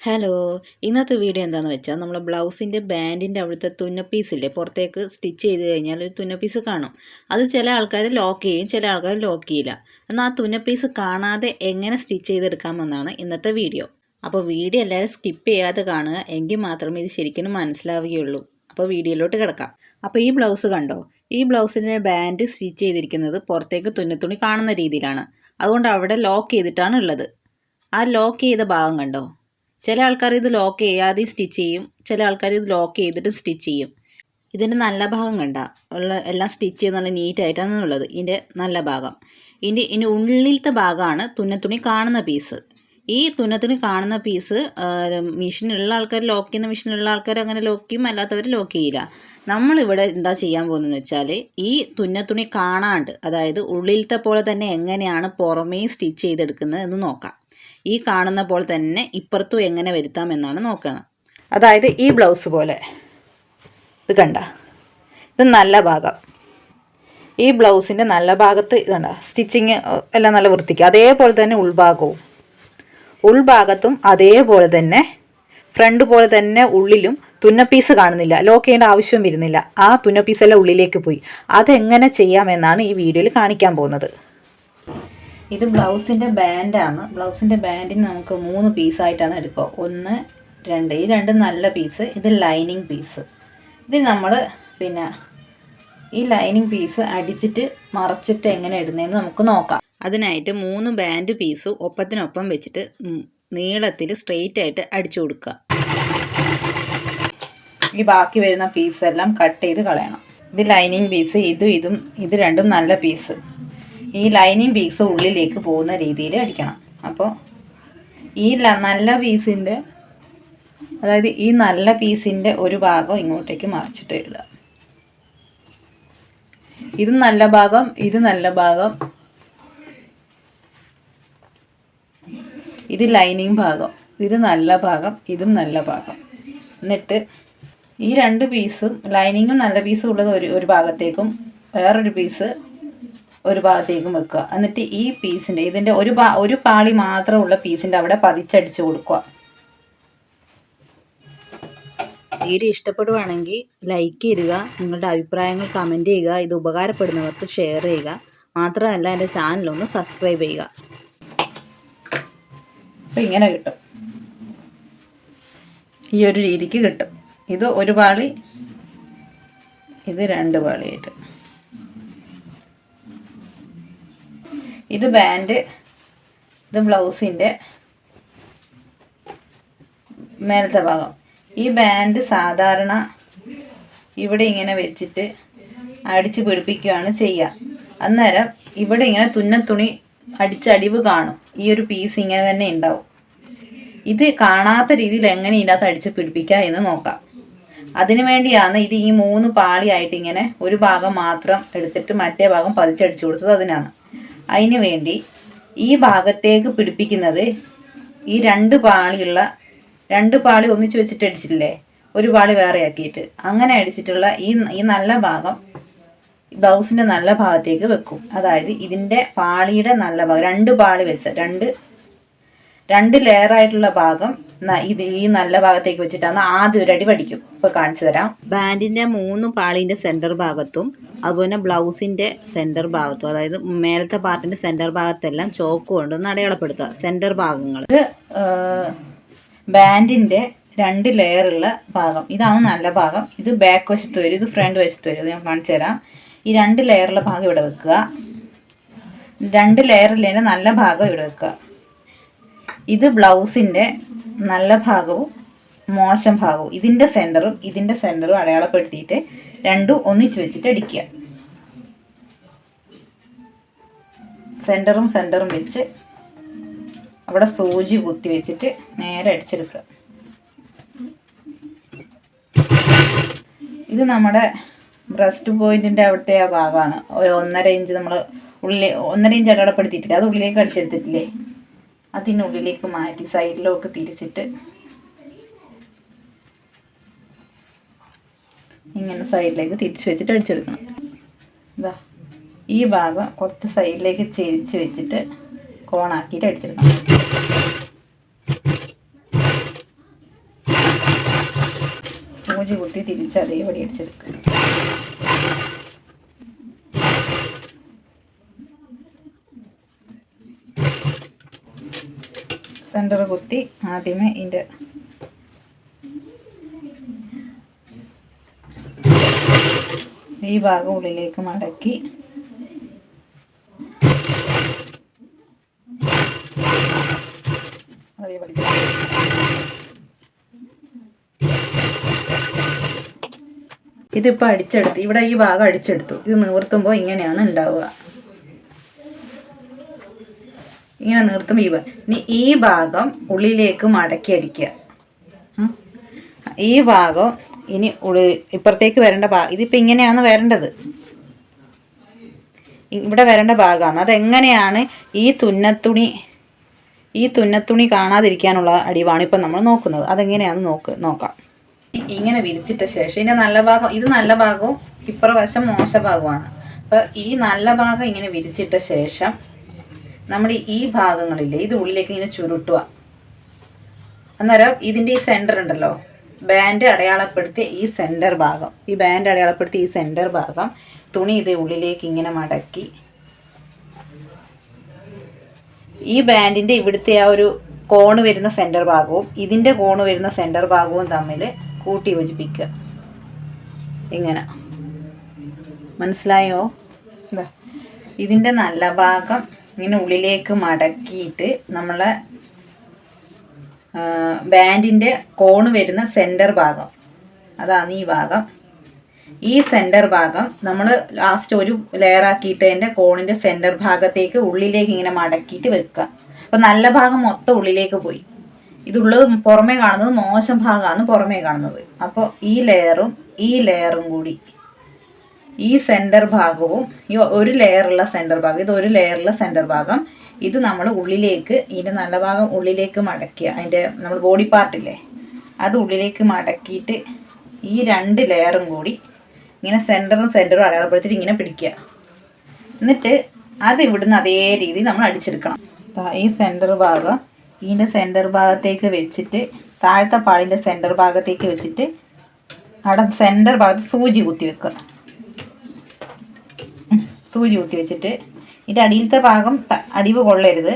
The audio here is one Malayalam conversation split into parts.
ഹലോ ഇന്നത്തെ വീഡിയോ എന്താണെന്ന് വെച്ചാൽ നമ്മൾ ബ്ലൗസിന്റെ ബാൻഡിന്റെ അവിടുത്തെ തുന്നപ്പീസില്ലേ പുറത്തേക്ക് സ്റ്റിച്ച് ചെയ്ത് കഴിഞ്ഞാൽ ഒരു തുന്നപ്പീസ് കാണും. അത് ചില ആൾക്കാർ ലോക്ക് ചെയ്യും ചില ആൾക്കാർ ലോക്ക് ചെയ്യില്ല. എന്നാൽ ആ തുന്നപ്പീസ് കാണാതെ എങ്ങനെ സ്റ്റിച്ച് ചെയ്തെടുക്കാമെന്നാണ് ഇന്നത്തെ വീഡിയോ അപ്പോൾ വീഡിയോ എല്ലാവരും സ്കിപ്പ് ചെയ്യാതെ കാണുക എങ്കിൽ മാത്രമേ ഇത് ശരിക്കും മനസ്സിലാവുകയുള്ളൂ. അപ്പോൾ വീഡിയോയിലോട്ട് കിടക്കാം. അപ്പോൾ ഈ ബ്ലൗസ് കണ്ടോ? ഈ ബ്ലൗസിന്റെ ബാൻഡ് സ്റ്റിച്ച് ചെയ്തിരിക്കുന്നത് പുറത്തേക്ക് തുന്നത്തുണി കാണുന്ന രീതിയിലാണ്. അതുകൊണ്ട് അവിടെ ലോക്ക് ചെയ്തിട്ടാണ് ഉള്ളത്. ആ ലോക്ക് ചെയ്ത ഭാഗം കണ്ടോ? ചില ആൾക്കാർ ഇത് ലോക്ക് ചെയ്യാതെ സ്റ്റിച്ച് ചെയ്യും. ചില ആൾക്കാർ ഇത് ലോക്ക് ചെയ്തിട്ടും സ്റ്റിച്ച് ചെയ്യും. ഇതിന്റെ നല്ല ഭാഗം കണ്ട. ഉള്ള എല്ലാം സ്റ്റിച്ച് ചെയ്ത് നല്ല നീറ്റായിട്ടാണ് ഉള്ളത്. ഇതിന്റെ നല്ല ഭാഗം. ഇതിന്റെ ഇതിന്റെ ഉള്ളിലത്തെ ഭാഗമാണ് തുന്നത്തുണി കാണുന്ന പീസ് ഈ തുന്നത്തുണി കാണുന്ന പീസ് മെഷീനുള്ള ആൾക്കാർ ലോക്ക് ചെയ്യുന്ന മെഷീനുള്ള ആൾക്കാർ അങ്ങനെ ലോക്ക് ചെയ്യും. അല്ലാത്തവർ ലോക്ക് ചെയ്യില്ല. നമ്മളിവിടെ എന്താ ചെയ്യാൻ പോകുന്നതെന്ന് വെച്ചാൽ ഈ തുന്നത്തുണി കാണാണ്ട് അതായത് ഉള്ളിലത്തെ പോലെ തന്നെ എങ്ങനെയാണ് പുറമേ സ്റ്റിച്ച് ചെയ്തെടുക്കുന്നത് എന്ന് നോക്കാം. ഈ കാണുന്ന പോലെ തന്നെ ഇപ്പുറത്തും എങ്ങനെ വരുത്താം എന്നാണ് നോക്കുന്നത് അതായത് ഈ ബ്ലൗസ് പോലെ. ഇത് കണ്ട. ഇത് നല്ല ഭാഗം. ഈ ബ്ലൗസിന്റെ നല്ല ഭാഗത്ത് ഇതുണ്ട സ്റ്റിച്ചിങ് എല്ലാം നല്ല വൃത്തിക്ക്. അതേപോലെ തന്നെ ഉൾഭാഗവും. ഉൾഭാഗത്തും അതേപോലെ തന്നെ ഫ്രണ്ട് പോലെ തന്നെ ഉള്ളിലും തുന്ന പീസ് കാണുന്നില്ല. ലോക്ക് ചെയ്യേണ്ട ആവശ്യം വരുന്നില്ല. ആ തുന്ന പീസെല്ലാം ഉള്ളിലേക്ക് പോയി. അതെങ്ങനെ ചെയ്യാമെന്നാണ് ഈ വീഡിയോയിൽ കാണിക്കാൻ പോകുന്നത്. ഇത് ബ്ലൗസിന്റെ ബാൻഡാണ്. ബ്ലൗസിന്റെ ബാൻഡിന് നമുക്ക് മൂന്ന് പീസായിട്ടാണ് എടുക്കുക. ഒന്ന് രണ്ട്. ഈ രണ്ട് നല്ല പീസ്. ഇത് ലൈനിങ് പീസ്. ഇത് നമ്മൾ പിന്നെ ഈ ലൈനിങ് പീസ് അടിച്ചിട്ട് മറച്ചിട്ട് എങ്ങനെ ഇടുന്നതെന്ന് നമുക്ക് നോക്കാം. അതിനായിട്ട് മൂന്ന് ബാൻഡ് പീസ് ഒപ്പത്തിനൊപ്പം വെച്ചിട്ട് നീളത്തിൽ സ്ട്രെയിറ്റ് ആയിട്ട് അടിച്ചു കൊടുക്കുക. ഈ ബാക്കി വരുന്ന പീസെല്ലാം കട്ട് ചെയ്ത് കളയണം. ഇത് ലൈനിങ് പീസ്. ഇതും ഇതും. ഇത് രണ്ടും നല്ല പീസ്. ഈ ലൈനിങ് പീസ് ഉള്ളിലേക്ക് പോകുന്ന രീതിയിൽ അടിക്കണം. അപ്പോൾ ഈ നല്ല പീസിന്റെ അതായത് ഈ നല്ല പീസിന്റെ ഒരു ഭാഗം ഇങ്ങോട്ടേക്ക് മറിച്ചിട്ട് ഇടുക. ഇത് നല്ല ഭാഗം ഇത് നല്ല ഭാഗം. ഇത് ലൈനിങ് ഭാഗം ഇത് നല്ല ഭാഗം ഇതും നല്ല ഭാഗം. എന്നിട്ട് ഈ രണ്ട് പീസും ലൈനിങ്ങും നല്ല പീസും ഉള്ളത് ഒരു ഒരു ഭാഗത്തേക്കും വേറൊരു പീസ് ഒരു ഭാഗത്തേക്ക് വെക്കുക. എന്നിട്ട് ഈ പീസിന്റെ ഇതിന്റെ ഒരു പാ ഒരു പാളി മാത്രമുള്ള പീസിന്റെ അവിടെ പതിച്ചടിച്ച് കൊടുക്കുക. വീഡിയോ ഇഷ്ടപ്പെടുവാണെങ്കിൽ ലൈക്ക് ചെയ്യുക നിങ്ങളുടെ അഭിപ്രായങ്ങൾ കമന്റ് ചെയ്യുക ഇത് ഉപകാരപ്പെടുന്നവർക്ക് ഷെയർ ചെയ്യുക. മാത്രമല്ല എന്റെ ചാനലൊന്ന് സബ്സ്ക്രൈബ് ചെയ്യുക. അപ്പം ഇങ്ങനെ കിട്ടും. ഈ ഒരു രീതിക്ക് കിട്ടും. ഇത് ഒരു പാളി ഇത് രണ്ട് പാളിയായിട്ട്. ഇത് ബാൻഡ് ഇത് ബ്ലൗസിന്റെ മേലത്തെ ഭാഗം. ഈ ബാൻഡ് സാധാരണ ഇവിടെ ഇങ്ങനെ വെച്ചിട്ട് അടിച്ച് പിടിപ്പിക്കുകയാണ് ചെയ്യുക. അന്നേരം ഇവിടെ ഇങ്ങനെ തുന്ന തുന്നത്തുണി അടിച്ചടിവ് കാണും. ഈ ഒരു പീസ് ഇങ്ങനെ തന്നെ ഉണ്ടാവും. ഇത് കാണാത്ത രീതിയിൽ എങ്ങനെ ഇതിനകത്ത് അടിച്ച് പിടിപ്പിക്കുക എന്ന് നോക്കാം. അതിനു വേണ്ടിയാണ് ഇത് ഈ മൂന്ന് പാളിയായിട്ട് ഇങ്ങനെ ഒരു ഭാഗം മാത്രം എടുത്തിട്ട് മറ്റേ ഭാഗം പതിച്ചടിച്ചു കൊടുത്തത് അതിനാണ്. അതിന് വേണ്ടി ഈ ഭാഗത്തേക്ക് പിടിപ്പിക്കുന്നത് ഈ രണ്ട് പാളിയുള്ള രണ്ട് പാളി ഒന്നിച്ച് വെച്ചിട്ട് അടിച്ചിട്ടില്ലേ? ഒരു പാളി വേറെ ആക്കിയിട്ട്. അങ്ങനെ അടിച്ചിട്ടുള്ള ഈ ഈ നല്ല ഭാഗം ബ്ലൗസിന്റെ നല്ല ഭാഗത്തേക്ക് വെക്കും. അതായത് ഇതിന്റെ പാളിയുടെ നല്ല ഭാഗം രണ്ട് പാളി വെച്ച രണ്ട് രണ്ട് ലെയർ ആയിട്ടുള്ള ഭാഗം ഇത് ഈ നല്ല ഭാഗത്തേക്ക് വെച്ചിട്ടാണ് ആദ്യം ഒരു അടി പഠിക്കും. ഇപ്പൊ കാണിച്ചു തരാം. ബാൻഡിന്റെ മൂന്ന് പാളിന്റെ സെന്റർ ഭാഗത്തും അതുപോലെ ബ്ലൗസിന്റെ സെന്റർ ഭാഗത്തും അതായത് മേലത്തെ പാർട്ടിന്റെ സെന്റർ ഭാഗത്തെല്ലാം ചോക്ക് കൊണ്ട് അടയാളപ്പെടുത്തുക. സെന്റർ ഭാഗങ്ങൾ. ഇത് ബാൻഡിന്റെ രണ്ട് ലെയറുള്ള ഭാഗം. ഇതാണ് നല്ല ഭാഗം. ഇത് ബാക്ക് വശത്ത് വരും ഇത് ഫ്രണ്ട് വശത്ത് വരും. ഇത് ഞാൻ കാണിച്ചു തരാം. ഈ രണ്ട് ലെയറുള്ള ഭാഗം ഇവിടെ വെക്കുക. രണ്ട് ലെയറിലെ നല്ല ഭാഗം ഇവിടെ വെക്കുക. ഇത് ബ്ലൗസിന്റെ നല്ല ഭാഗവും മോശം ഭാഗവും. ഇതിന്റെ സെന്ററും ഇതിന്റെ സെന്ററും അടയാളപ്പെടുത്തിയിട്ട് രണ്ടും ഒന്നിച്ച് വെച്ചിട്ട് അടിക്കുക. സെന്ററും സെന്ററും വെച്ച് അവിടെ സൂചി കുത്തി വെച്ചിട്ട് നേരെ അടിച്ചെടുക്കുക. ഇത് നമ്മുടെ ബ്രസ്റ്റ് പോയിന്റിന്റെ അവിടുത്തെ ആ ഭാഗമാണ്. ഒരു ഒന്നര ഇഞ്ച് നമ്മൾ ഉള്ളിൽ ഒന്നര ഇഞ്ച് അടയാളപ്പെടുത്തിയിട്ടില്ല? അത് ഉള്ളിലേക്ക് അടിച്ചെടുത്തിട്ടില്ലേ? അതിനുള്ളിലേക്ക് മാറ്റി സൈഡിലോക്ക് തിരിച്ചിട്ട് ഇങ്ങനെ സൈഡിലേക്ക് തിരിച്ചു വെച്ചിട്ട് അടിച്ചെടുക്കണം. ഇതാ ഈ ഭാഗം കുറച്ച് സൈഡിലേക്ക് ചെരിച്ച് വെച്ചിട്ട് കോണാക്കിയിട്ട് അടിച്ചെടുക്കണം. സൂചി കുത്തി തിരിച്ച് അതേപടി അടിച്ചെടുക്കുക. സെന്റർ കുത്തി ആദ്യമേ ഇതിന്റെ ഈ ഭാഗം ഉള്ളിലേക്ക് മടക്കി. അതേപടി ഇതിപ്പോൾ അടിച്ചെടുത്ത് ഇവിടെ ഈ ഭാഗം അടിച്ചെടുത്തു. ഇത് നിവർത്തുമ്പോൾ ഇങ്ങനെയാണ് ഉണ്ടാവുക. ഇങ്ങനെ നിർത്തുമ്പോൾ ഈ ഇനി ഈ ഭാഗം ഉള്ളിലേക്ക് മടക്കി അടിക്കുക. ഈ ഭാഗം ഇനി ഇപ്പുറത്തേക്ക് വരേണ്ട ഭാഗം ഇതിപ്പോൾ ഇങ്ങനെയാണ് വരേണ്ടത്. ഇവിടെ വരേണ്ട ഭാഗമാണ്. അതെങ്ങനെയാണ് ഈ തുന്നത്തുണി ഈ തുന്നത്തുണി കാണാതിരിക്കാനുള്ള അടിവാണ് ഇപ്പം നമ്മൾ നോക്കുന്നത്. അതെങ്ങനെയാണെന്ന് നോക്ക് നോക്കാം. ഇങ്ങനെ വിരിച്ചിട്ട ശേഷം ഇതിന്റെ നല്ല ഭാഗം ഇത് നല്ല ഭാഗവും ഇപ്പുറവശം മോശ ഭാഗമാണ് അപ്പോൾ ഈ നല്ല ഭാഗം ഇങ്ങനെ വിരിച്ചിട്ട ശേഷം നമ്മൾ ഈ ഭാഗങ്ങളില്ലേ ഇത് ഉള്ളിലേക്ക് ഇങ്ങനെ ചുരുട്ടുക. അന്നേരം ഇതിന്റെ ഈ സെന്റർ ഉണ്ടല്ലോ ബാൻഡ് അടയാളപ്പെടുത്തിയ ഈ സെന്റർ ഭാഗം. ഈ ബാൻഡ് അടയാളപ്പെടുത്തിയ ഈ സെന്റർ ഭാഗം തുണി ഇത് ഉള്ളിലേക്ക് ഇങ്ങനെ മടക്കി. ഈ ബാൻഡിന്റെ ഇവിടുത്തെ ആ ഒരു കോണ് വരുന്ന സെന്റർ ഭാഗവും ഇതിന്റെ കോണ് വരുന്ന സെന്റർ ഭാഗവും തമ്മിൽ കൂട്ടി യോജിപ്പിക്കുക. ഇങ്ങനെ. മനസ്സിലായോ? ഇതാ ഇതിന്റെ നല്ല ഭാഗം ഇങ്ങനെ ഉള്ളിലേക്ക് മടക്കിയിട്ട് നമ്മളെ ബാൻഡിന്റെ കോണ് വരുന്ന സെന്റർ ഭാഗം. അതാണ് ഈ ഭാഗം. ഈ സെന്റർ ഭാഗം നമ്മൾ ലാസ്റ്റ് ഒരു ലെയർ ആക്കിയിട്ടതിന്റെ കോണിന്റെ സെന്റർ ഭാഗത്തേക്ക് ഉള്ളിലേക്ക് ഇങ്ങനെ മടക്കിയിട്ട് വെക്കുക. അപ്പോൾ നല്ല ഭാഗം മൊത്തം ഉള്ളിലേക്ക് പോയി. ഇതുള്ളത് പുറമേ കാണുന്നത് മോശം ഭാഗമാണ് പുറമേ കാണുന്നത്. അപ്പോൾ ഈ ലെയറും ഈ ലെയറും കൂടി ഈ സെന്റർ ഭാഗവും ഈ ഒരു ലെയറുള്ള സെന്റർ ഭാഗം ഇത് ഒരു ലെയറുള്ള സെന്റർ ഭാഗം ഇത് നമ്മൾ ഉള്ളിലേക്ക് ഇതിന്റെ നല്ല ഭാഗം ഉള്ളിലേക്ക് മടക്കുക അതിന്റെ നമ്മൾ ബോഡി പാർട്ടില്ലേ അത് ഉള്ളിലേക്ക് മടക്കിയിട്ട് ഈ രണ്ട് ലെയറും കൂടി ഇങ്ങനെ സെന്ററും സെന്ററും അടയാളപ്പെടുത്തിയിട്ട് ഇങ്ങനെ പിടിക്കുക. എന്നിട്ട് അത് ഇവിടുന്ന് അതേ രീതി നമ്മൾ അടിച്ചെടുക്കണം. ഈ സെന്റർ ഭാഗം ഇതിന്റെ സെന്റർ ഭാഗത്തേക്ക് വെച്ചിട്ട് താഴത്തെ പാളിന്റെ സെന്റർ ഭാഗത്തേക്ക് വെച്ചിട്ട് അവിടെ സെന്റർ ഭാഗത്ത് സൂചി കുത്തി വെക്കുക. സൂചി കുത്തി വെച്ചിട്ട്. ഇതിന്റെ അടിയിലത്തെ ഭാഗം അടിവ് കൊള്ളരുത്.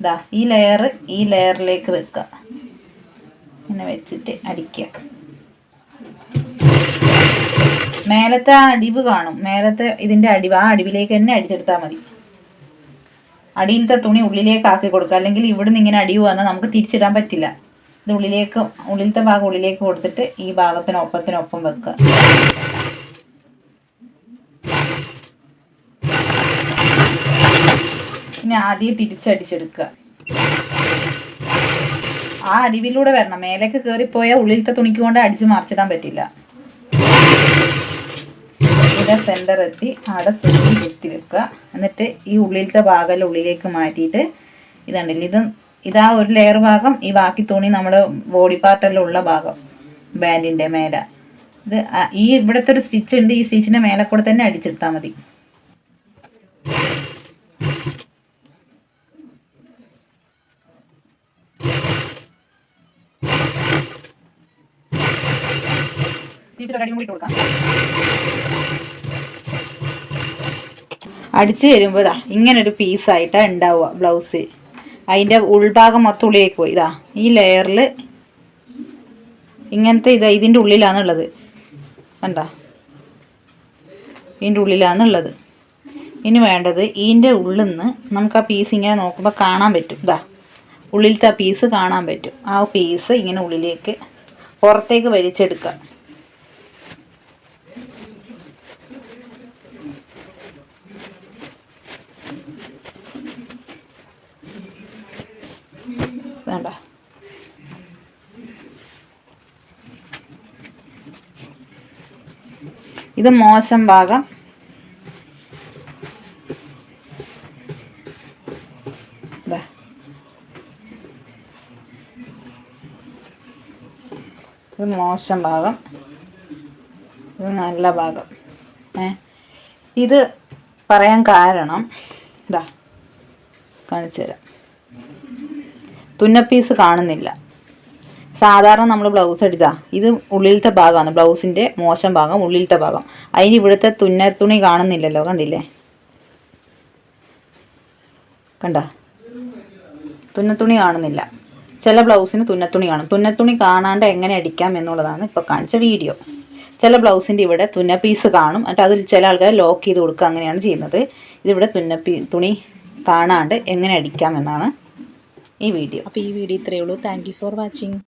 ഇതാ ഈ ലെയർ ഈ ലെയറിലേക്ക് വെക്കുക. ഇങ്ങനെ വെച്ചിട്ട് അടിക്കുക. മേലത്തെ ആ അടിവ് കാണും. മേലത്തെ ഇതിന്റെ അടിവ് ആ അടിവിലേക്ക് തന്നെ അടിച്ചെടുത്താൽ മതി. അടിയിലത്തെ തുണി ഉള്ളിലേക്ക് ആക്കി കൊടുക്കുക. അല്ലെങ്കിൽ ഇവിടുന്ന് ഇങ്ങനെ അടിവ് വന്നാൽ നമുക്ക് തിരിച്ചിടാൻ പറ്റില്ല. ഇത് ഉള്ളിലേക്ക് ഉള്ളിലത്തെ ഭാഗം ഉള്ളിലേക്ക് കൊടുത്തിട്ട് ഈ ഭാഗത്തിനൊപ്പത്തിനൊപ്പം വെക്കുക. പിന്നെ ആദ്യം തിരിച്ചടിച്ചെടുക്കുക. ആ അരിവിലൂടെ വരണം. മേലേക്ക് കയറിപ്പോയാൽ ഉള്ളിലത്തെ തുണിക്ക് കൊണ്ട് അടിച്ച് മറിച്ചിടാൻ പറ്റില്ല. ഇവിടെ സെന്റർ എത്തി. അവിടെ സൂചി കുത്തി വെക്കുക. എന്നിട്ട് ഈ ഉള്ളിലത്തെ ഭാഗം ഉള്ളിലേക്ക് മാറ്റിയിട്ട് ഇതുണ്ടല്ലോ. ഇത് ഇതാ ഒരു ലെയർ ഭാഗം. ഈ ബാക്കി തുണി നമ്മുടെ ബോഡി പാർട്ടെല്ലാം ഉള്ള ഭാഗം. ബാൻഡിന്റെ മേലെ. ഇത് ഈ ഇവിടുത്തെ ഒരു സ്റ്റിച്ച് ഉണ്ട്. ഈ സ്റ്റിച്ചിന്റെ മേലെ കൂടെ തന്നെ അടിച്ചെടുത്താൽ മതി. അടിച്ചു വരുമ്പോൾ ഇങ്ങനൊരു പീസായിട്ടാണ് ഉണ്ടാവുക ബ്ലൗസ് അതിന്റെ ഉൾഭാഗം മൊത്തം ഉള്ളിലേക്ക് പോയി. ഇതാ ഈ ലെയറിൽ ഇങ്ങനത്തെ ഇതാ ഇതിന്റെ ഉള്ളിലാണുള്ളത് കണ്ടാ? ഇതിന്റെ ഉള്ളിലാണുള്ളത് ഇനി വേണ്ടത് ഇതിന്റെ ഉള്ളിൽ നിന്ന് നമുക്ക് ആ പീസ് ഇങ്ങനെ നോക്കുമ്പോൾ കാണാൻ പറ്റും. ഇതാ ഉള്ളിലത്തെ ആ പീസ് കാണാൻ പറ്റും. ആ പീസ് ഇങ്ങനെ ഉള്ളിലേക്ക് പുറത്തേക്ക് വലിച്ചെടുക്കുക. വേണ്ട ഇത് മോശം ഭാഗം. ഇത് മോശം ഭാഗം. ഇത് നല്ല ഭാഗം. ഏ? ഇത് പറയാൻ കാരണം ഇതാ കാണിച്ചു തരാം തുന്നപ്പീസ് കാണുന്നില്ല. സാധാരണ നമ്മൾ ബ്ലൗസ് എടുത്താ. ഇത് ഉള്ളിലത്തെ ഭാഗമാണ്. ബ്ലൗസിന്റെ മോശം ഭാഗം ഉള്ളിലത്തെ ഭാഗം. അതിന് ഇവിടുത്തെ തുന്ന തുണി കാണുന്നില്ലല്ലോ കണ്ടില്ലേ? കണ്ട? തുണി കാണുന്നില്ല. ചില ബ്ലൗസിന് തുണി കാണും. തുന്ന തുണി കാണാണ്ട് എങ്ങനെ അടിക്കാം എന്നുള്ളതാണ് ഇപ്പോൾ കാണിച്ച വീഡിയോ. ചില ബ്ലൗസിന്റെ ഇവിടെ തുന്ന പീസ് കാണും. എന്നിട്ട് അതിൽ ചില ആൾക്കാർ ലോക്ക് ചെയ്ത് കൊടുക്കുക അങ്ങനെയാണ് ചെയ്യുന്നത്. ഇതിവിടെ തുന്ന തുണി കാണാണ്ട് എങ്ങനെ അടിക്കാം എന്നാണ് ഈ വീഡിയോ. അപ്പോൾ ഈ വീഡിയോ ഇത്രയേ ഉള്ളൂ. Thank for watching